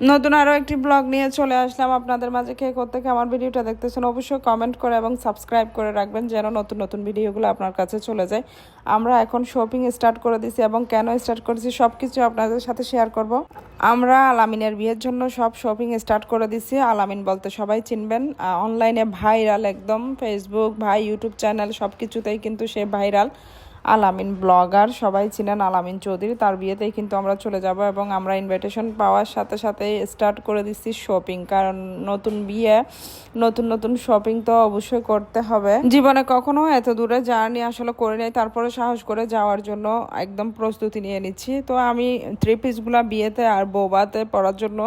নতুন আরও একটি ব্লগ নিয়ে চলে আসলাম আপনাদের মাঝে কে করতে আমার ভিডিওটা দেখতেছেন অবশ্যই কমেন্ট করে এবং সাবস্ক্রাইব করে রাখবেন যেন নতুন নতুন ভিডিওগুলো আপনার কাছে চলে যায়। আমরা এখন শপিং স্টার্ট করে দিছি এবং কেন স্টার্ট করেছি সব কিছু আপনাদের সাথে শেয়ার করব। আমরা আলামিনের বিয়ের জন্য সব শপিং স্টার্ট করে দিছি আলামিন বলতে সবাই চিনবেন অনলাইনে ভাইরাল একদম ফেসবুক ভাই ইউটিউব চ্যানেল সব কিছুতেই কিন্তু সে ভাইরাল আলামিন ব্লগার, সবাই চিনেন আলামিন চৌধুরী, তার বিয়েতেই কিন্তু আমরা চলে যাব এবং আমরা ইনভিটেশন পাওয়ার সাথে সাথে স্টার্ট করে দিচ্ছি শপিং কারণ নতুন বিয়ে, নতুন নতুন শপিং তো অবশ্যই করতে হবে। জীবনে কখনো এত দূরে জার্নি আসলে করে নেই, তারপরে সাহস করে যাওয়ার জন্য একদম প্রস্তুতি নিয়ে নিচ্ছি। তো আমি থ্রি পিসগুলা বিয়েতে আর বৌবাতে পড়ার জন্য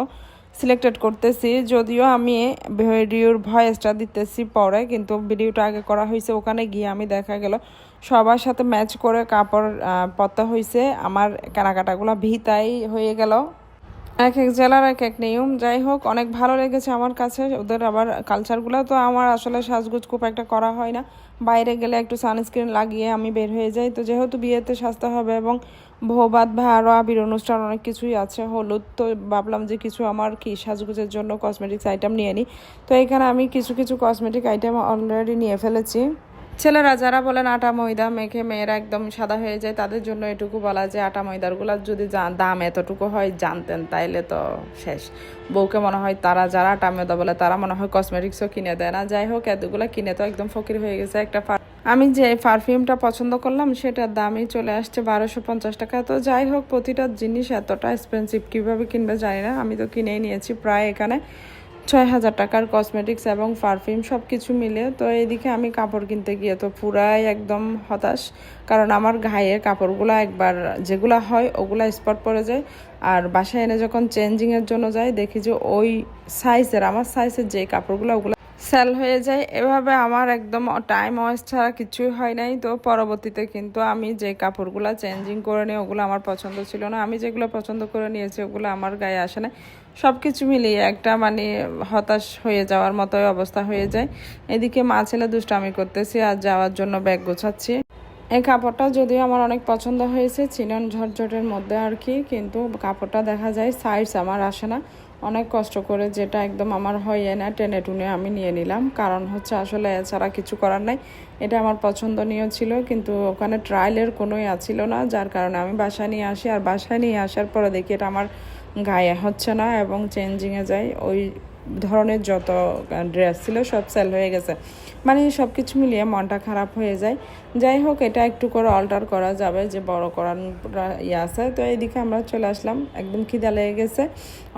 সিলেক্টেড করতেছি, যদিও আমি ভিডিওর ভয়েসটা দিতেছি পরে, কিন্তু ভিডিওটা আগে করা হয়েছে, ওখানে গিয়ে আমি দেখা গেল সবার সাথে ম্যাচ করে কাপড় পত্তা হয়েছে আমার কেনাকাটাগুলো ভিতাই হয়ে গেল। এক এক জেলার এক এক নিয়ম। যাই হোক, অনেক ভালো লেগেছে আমার কাছে। ওদের আবার কালচারগুলো তো আমার আসলে সাজগুজ খুব একটা করা হয় না। বাইরে গেলে একটু সানস্ক্রিন লাগিয়ে আমি বের হয়ে যাই। তো যেহেতু বিয়েতে সাজতে হবে এবং ভোবাদ আরও আবির অনুষ্ঠান অনেক কিছুই আছে, হলুদ, তো ভাবলাম যে কিছু আমার কি সাজগুজের জন্য কসমেটিক্স আইটেম নিয়ে নিই। তো এখানে আমি কিছু কিছু কসমেটিক আইটেম অলরেডি নিয়ে ফেলেছি। ছেলেরা যারা বলেন আটা ময়দা মেখে মেয়েরা একদম সাদা হয়ে যায়, তাদের জন্য এটুকু বলা যে আটা ময়দারগুলো যদি দাম এতটুকু হয়, জানতেন তাইলে তো শেষ। বউকে মনে হয় তারা যারা আটা ময়দা বলে, তারা মনে হয় কসমেটিক্সও কিনে দেয় না। যাই হোক, এতগুলো কিনে তো একদম ফকির হয়ে গেছে একটা আমি যে পারফিউমটা পছন্দ করলাম, সেটার দামই চলে আসছে বারোশো পঞ্চাশ টাকা। তো যাই হোক, প্রতিটা জিনিস এতটা এক্সপেন্সিভ কীভাবে কিনবে জানি না। আমি তো কিনেই নিয়েছি প্রায় এখানে। ছয় হাজার টাকার কসমেটিক্স এবং পারফিউম সব কিছু মিলে, তো এইদিকে আমি কাপড় কিনতে গিয়ে তো পুরাই একদম হতাশ। কারণ আমার ঘায়ের কাপড়গুলো একবার যেগুলো হয়, ওগুলো স্পট পরে যায়। আর বাসায় এনে যখন চেঞ্জিংয়ের জন্য যায়, দেখি যে ওই সাইজের আমার সাইজের যে কাপড়গুলো, ওগুলো সেল হয়ে যায়। এভাবে আমার একদম টাইম ওয়েস্ট ছাড়া কিছুই হয় নাই। তো পরবর্তীতে কিন্তু আমি যে কাপড়গুলো চেঞ্জিং করে নিই, ওগুলো আমার পছন্দ ছিল না। আমি যেগুলো পছন্দ করে নিয়েছি, ওগুলো আমার গায়ে আসে না সব কিছু মিলিয়ে একটা মানে হতাশ হয়ে যাওয়ার মতোই অবস্থা হয়ে যায়। এদিকে মা ছেলে দুষ্টামি করতেছি আর যাওয়ার জন্য ব্যাগ গোছাচ্ছি। এই কাপড়টা যদিও আমার অনেক পছন্দ হয়েছে, চিনন ঝটঝটের মধ্যে আর কি, কিন্তু কাপড়টা দেখা যায় সাইজ আমার আসে না। অনেক কষ্ট করে যেটা একদম আমার হয় না, টেনে টুনে আমি নিয়ে নিলাম। কারণ হচ্ছে আসলে এছাড়া কিছু করার নাই। এটা আমার পছন্দনীয় ছিল, কিন্তু ওখানে ট্রায়ালের কোনো ইয়া ছিল না। যার কারণে আমি বাসায় নিয়ে আসি। আর বাসায় নিয়ে আসার পরে দেখি এটা আমার গায়ে হচ্ছে না এবং চেঞ্জিংয়ে যাই ওই ধরনের যত ড্রেস ছিল সব সেল হয়ে গেছে। মানে সব কিছু মিলিয়ে মনটা খারাপ হয়ে যায়। যাই হোক, এটা একটু করে অল্টার করা যাবে যে বড় করার ইয়ে আছে। তো এইদিকে আমরা চলে আসলাম। একদম খিদা লেগে গেছে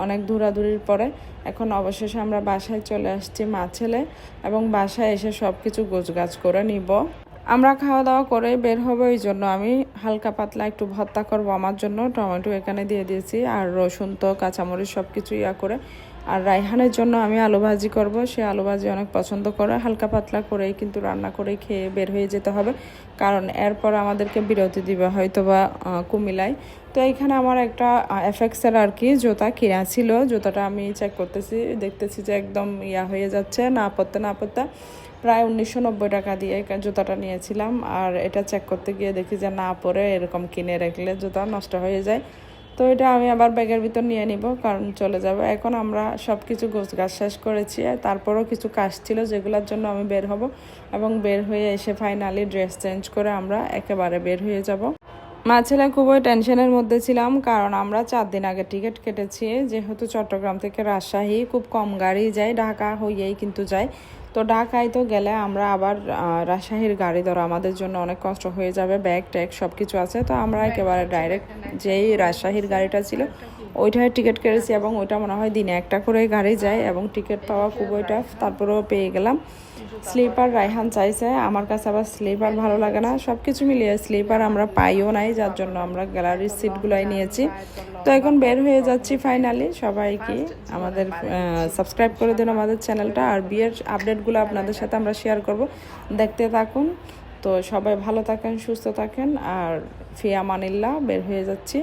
অনেক দূরাদূরির পরে। এখন অবশেষে আমরা বাসায় চলে আসছি মা ছেলে এবং বাসায় এসে সব কিছু গোছগাছ করে নিব। আমরা খাওয়া দাওয়া করে বের হবে ওই জন্য আমি হালকা পাতলা একটু ভর্তা করব আমার জন্য। টমেটো এখানে দিয়ে দিয়েছি আর রসুন তো, কাঁচামরিচ সব কিছু ইয়া করে আর রায়হানের জন্য আমি আলু ভাজি করব। সে আলু ভাজি অনেক পছন্দ করে। হালকা পাতলা করেই কিন্তু রান্না করে খেয়ে বের হয়ে যেতে হবে। কারণ এরপর আমাদেরকে বিরতি দিবে হয়তো বা কুমিলায় তো এইখানে আমার একটা এফেক্সের আর কি জুতা কিনা ছিল। জুতাটা আমি চেক করতেছি। দেখতেছি যে একদম ইয়া হয়ে যাচ্ছে, না পড়তে না পড়তে। প্রায় উনিশশো নব্বই টাকা দিয়ে জুতাটা নিয়েছিলাম। আর এটা চেক করতে গিয়ে দেখি যে না পরে এরকম কিনে রাখলে জুতা নষ্ট হয়ে যায়। তো এটা আমি আবার ব্যাগের ভিতর নিয়ে নিব, কারণ চলে যাব। এখন আমরা সব কিছু গোছ গাছ শেষ করেছি তারপরও কিছু কাজ ছিল যেগুলোর জন্য আমি বের হব এবং বের হয়ে এসে ফাইনালি ড্রেস চেঞ্জ করে আমরা একেবারে বের হয়ে যাব। মা ছেলে খুবই টেনশনের মধ্যে ছিলাম কারণ আমরা চার দিন আগে টিকিট কেটেছি। যেহেতু চট্টগ্রাম থেকে রাজশাহী খুব কম গাড়ি যায় ঢাকা হইয়েই কিন্তু যায়। তো ঢাকায় তো গেলে আমরা আবার রাজশাহীর গাড়ি ধরো আমাদের জন্য অনেক কষ্ট হয়ে যাবে ব্যাগ ট্যাগ সব কিছু আছে। তো আমরা একেবারে ডাইরেক্ট যেই রাজশাহীর গাড়িটা ছিল ওইটায় টিকিট কেটেছি এবং ওইটা মনে হয় দিনে একটা করে গাড়ি যায় এবং টিকিট পাওয়া খুবই টাফ তারপরেও পেয়ে গেলাম। স্লিপার রায়হান চাইছে, আমার কাছে আবার স্লিপার ভালো লাগে না সব কিছু মিলিয়ে স্লিপার আমরা পাইও নাই, যার জন্য আমরা গ্যালারির সিটগুলোই নিয়েছি। তো এখন বের হয়ে যাচ্ছি ফাইনালি সবাইকে আমাদের সাবস্ক্রাইব করে দিন আমাদের চ্যানেলটা আর বিয়ের আপডেটগুলো আপনাদের সাথে আমরা শেয়ার করব। দেখতে থাকুন। তো সবাই ভালো থাকেন, সুস্থ থাকেন, আর ফিয়া মানিল্লা, বের হয়ে যাচ্ছি।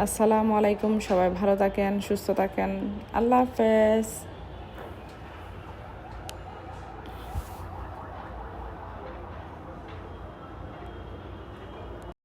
আসসালামু আলাইকুম সবাই ভালো থাকেন সুস্থ থাকেন। আল্লাহ হাফেজ।